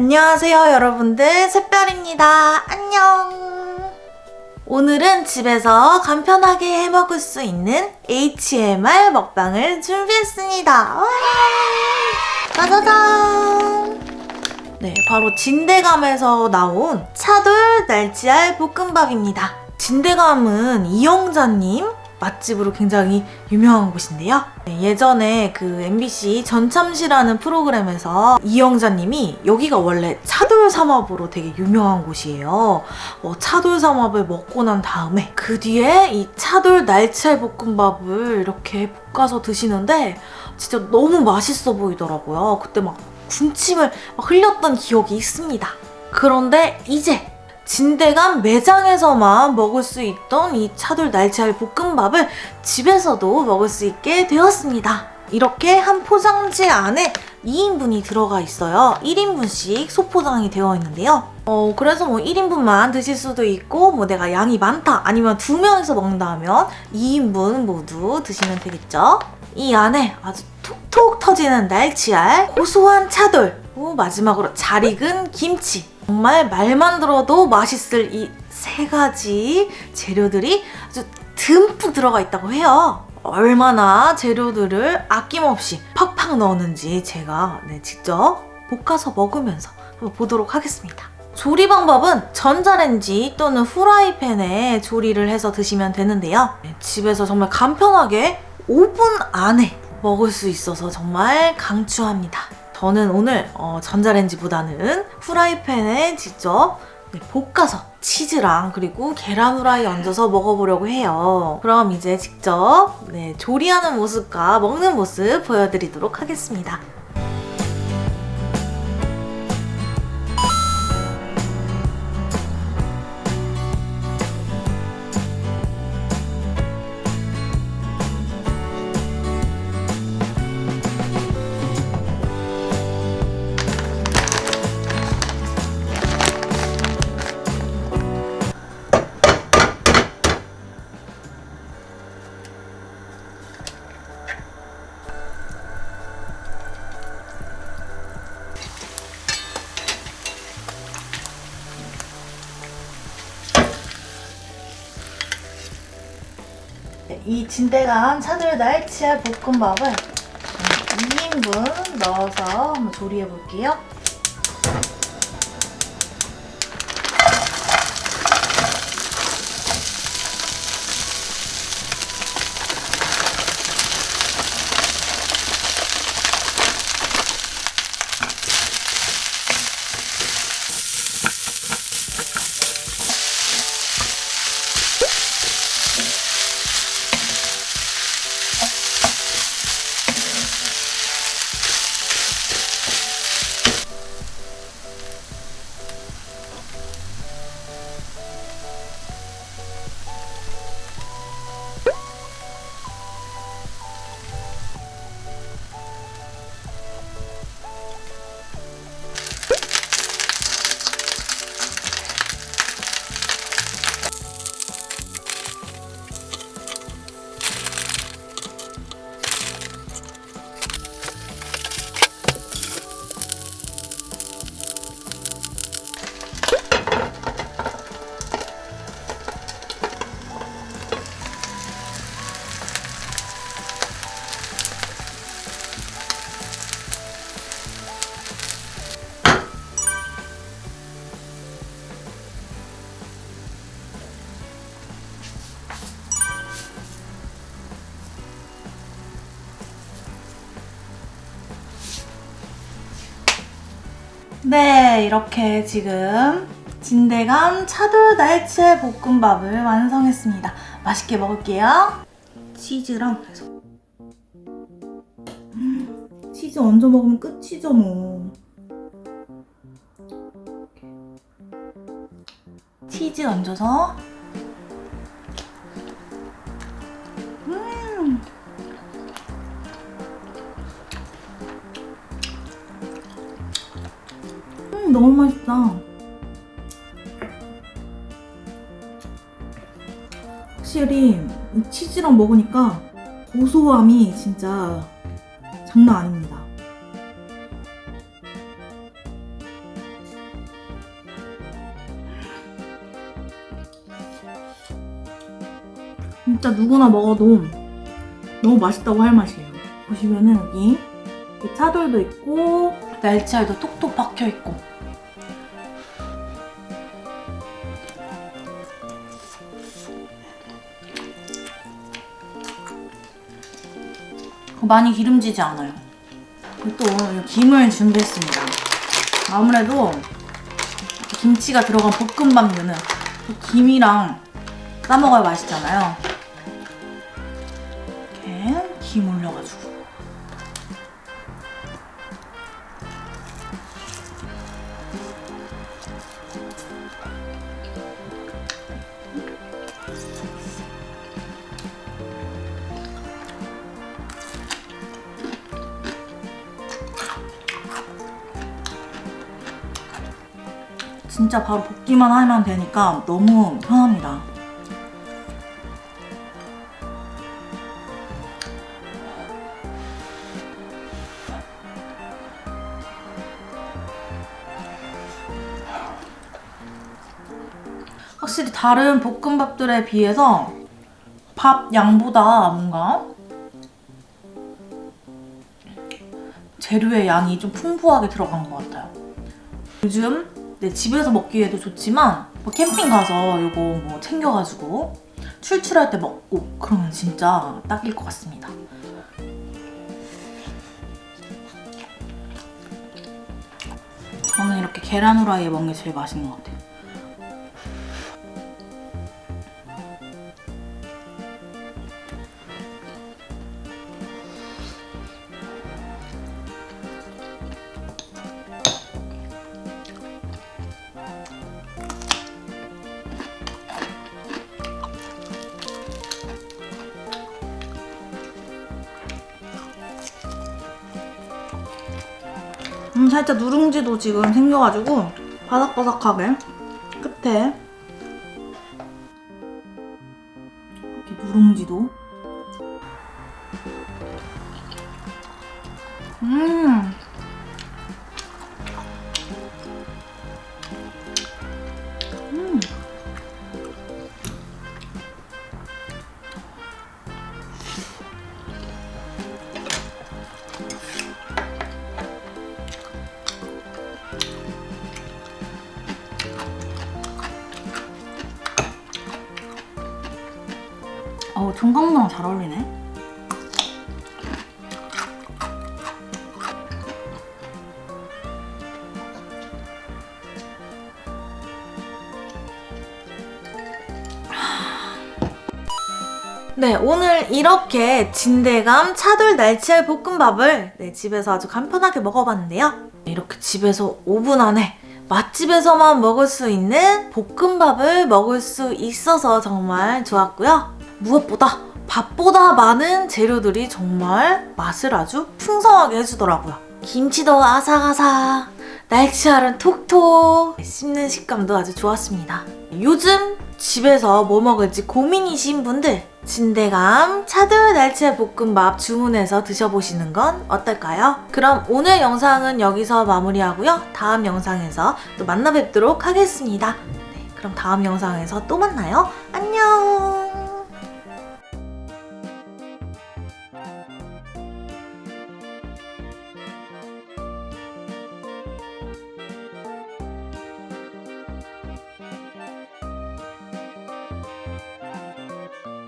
안녕하세요, 여러분들. 샛별입니다. 안녕. 오늘은 집에서 간편하게 해 먹을 수 있는 HMR 먹방을 준비했습니다. 와! 짜자잔! 네, 바로 진대감에서 나온 차돌 날치알 볶음밥입니다. 진대감은 이영자님 맛집으로 굉장히 유명한 곳인데요. 네, 예전에 그 MBC 전참시라는 프로그램에서 이영자님이 여기가 원래 차돌 삼합으로 되게 유명한 곳이에요. 어, 차돌 삼합을 먹고 난 다음에 그 뒤에 이 차돌 날치알 볶음밥을 이렇게 볶아서 드시는데 진짜 너무 맛있어 보이더라고요. 그때 막 군침을 막 흘렸던 기억이 있습니다. 그런데 이제 진대감 매장에서만 먹을 수 있던 이 차돌 날치알 볶음밥을 집에서도 먹을 수 있게 되었습니다. 이렇게 한 포장지 안에 2인분이 들어가 있어요. 1인분씩 소포장이 되어 있는데요. 어, 그래서 뭐 1인분만 드실 수도 있고, 뭐 내가 양이 많다, 아니면 두 명이서 먹는다 하면 2인분 모두 드시면 되겠죠. 이 안에 아주 톡톡 터지는 날치알, 고소한 차돌, 마지막으로 잘 익은 김치. 정말 말만 들어도 맛있을 이 세 가지 재료들이 아주 듬뿍 들어가 있다고 해요. 얼마나 재료들을 아낌없이 팍팍 넣었는지 제가 네, 직접 볶아서 먹으면서 한번 보도록 하겠습니다. 조리 방법은 전자레인지 또는 후라이팬에 조리를 해서 드시면 되는데요. 네, 집에서 정말 간편하게 5분 안에 먹을 수 있어서 정말 강추합니다. 저는 오늘 어, 전자레인지보다는 후라이팬에 직접 네, 볶아서 치즈랑 그리고 계란 후라이 얹어서 먹어보려고 해요. 그럼 이제 직접 네, 조리하는 모습과 먹는 모습 보여드리도록 하겠습니다. 이 진대감 차돌 날치알 볶음밥을 2인분 넣어서 한번 조리해 볼게요. 네, 이렇게 지금 진대감 차돌 날치알 볶음밥을 완성했습니다. 맛있게 먹을게요. 치즈랑 해서. 음, 치즈 얹어 먹으면 끝이죠, 뭐. 치즈 얹어서. 너무 맛있다. 확실히 치즈랑 먹으니까 고소함이 진짜 장난 아닙니다. 진짜 누구나 먹어도 너무 맛있다고 할 맛이에요. 보시면은 여기 차돌도 있고 날치알도 톡톡 박혀있고. 많이 기름지지 않아요. 또 오늘 김을 준비했습니다. 아무래도 김치가 들어간 볶음밥류는 또 김이랑 싸먹어야 맛있잖아요. 이렇게 김 올려가지고. 진짜 바로 볶기만 하면 되니까 너무 편합니다. 확실히 다른 볶음밥들에 비해서 밥 양보다 뭔가 재료의 양이 좀 풍부하게 들어간 것 같아요. 요즘 네, 집에서 먹기에도 좋지만 뭐 캠핑 가서 요거 뭐 챙겨가지고 출출할 때 먹고 그러면 진짜 딱일 것 같습니다. 저는 이렇게 계란 후라이에 먹는 게 제일 맛있는 것 같아요. 살짝 누룽지도 지금 생겨가지고 바삭바삭하게 끝에 이렇게 누룽지도 음 음. 네, 오늘 이렇게 진대감 차돌 날치알 볶음밥을 네, 집에서 아주 간편하게 먹어봤는데요. 이렇게 집에서 5분 안에 맛집에서만 먹을 수 있는 볶음밥을 먹을 수 있어서 정말 좋았고요. 무엇보다 밥보다 많은 재료들이 정말 맛을 아주 풍성하게 해주더라고요. 김치도 아삭아삭, 날치알은 톡톡, 씹는 식감도 아주 좋았습니다. 요즘 집에서 뭐 먹을지 고민이신 분들, 진대감 차돌 날치알 볶음밥 주문해서 드셔보시는 건 어떨까요? 그럼 오늘 영상은 여기서 마무리하고요. 다음 영상에서 또 만나 뵙도록 하겠습니다. 네, 그럼 다음 영상에서 또 만나요. 안녕!